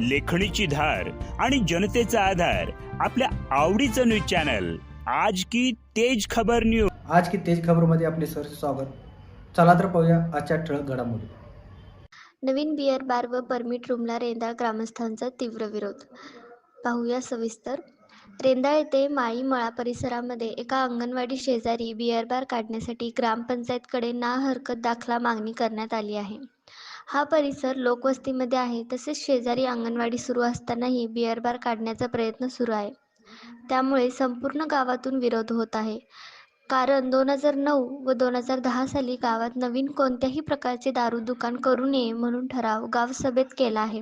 लेखणीची धार आणि जनतेचा आधार आपल्या आवडीचं न्यूज चॅनल. आज की तेज खबर न्यूज आज की तेज खबरमध्ये आपले सर स्वागत. चला तर पाहूया आजच्या ठळक घडामोडी. नवीन बिअर बार व परमिट रूमला रेंदाळ ग्रामस्थांचा तीव्र विरोध. पाहूया सविस्तर. रेंदाळ येथे माळी मळा परिसरामध्ये एका अंगणवाडी शेजारी बिअर बार काढण्यासाठी ग्रामपंचायतकडे ना हरकत दाखला मागणी करण्यात आली आहे. हा परिसर लोकवस्तीमध्ये आहे. तसेच शेजारी अंगणवाडी सुरू असतानाही बिअर बार काढण्याचा प्रयत्न सुरू आहे. त्यामुळे संपूर्ण गावातून विरोध होत आहे. कारण दोन हजार नऊ व दोन हजार दहा साली गावात नवीन कोणत्याही प्रकारचे दारू दुकान करू नये म्हणून ठराव गावसभेत केला आहे.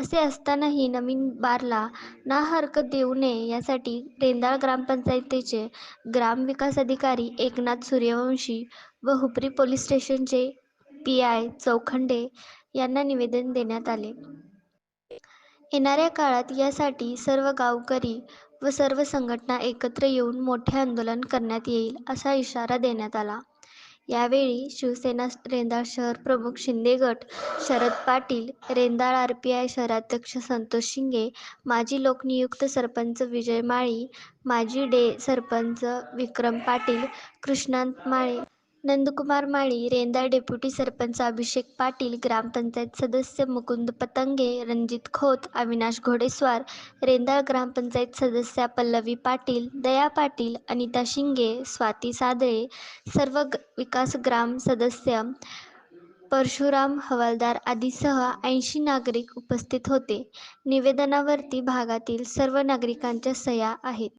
असे असतानाही नवीन बारला ना हरकत देऊ नये यासाठी रेंदाळ ग्रामपंचायतीचे ग्रामविकास अधिकारी एकनाथ सूर्यवंशी व हुपरी पोलीस स्टेशनचे पी आय चौखंडे यांना निवेदन देण्यात आले. येणाऱ्या काळात यासाठी सर्व गावकरी व सर्व संघटना एकत्र येऊन मोठे आंदोलन करण्यात येईल असा इशारा देण्यात आला. यावेळी शिवसेना रेंदाळ शहर प्रमुख शिंदे गट Sharad Patil Rendal R P I शहराध्यक्ष संतोष शिंगे माजी लोकनियुक्त सरपंच विजय माळी माजी डे सरपंच विक्रम पाटील कृष्णांत माळे नंदकुमार माळी रेंदाळ डेप्युटी सरपंच अभिषेक पाटील ग्रामपंचायत सदस्य मुकुंद पतंगे रणजित खोत अविनाश घोडेस्वार रेंदाळ ग्रामपंचायत सदस्या पल्लवी पाटील दया पाटील अनिता शिंगे स्वाती सादळे सर्व ग विकास ग्राम सदस्य परशुराम हवालदार आदीसह ऐंशी नागरिक उपस्थित होते. निवेदनावरती भागातील सर्व नागरिकांच्या सह्या आहेत.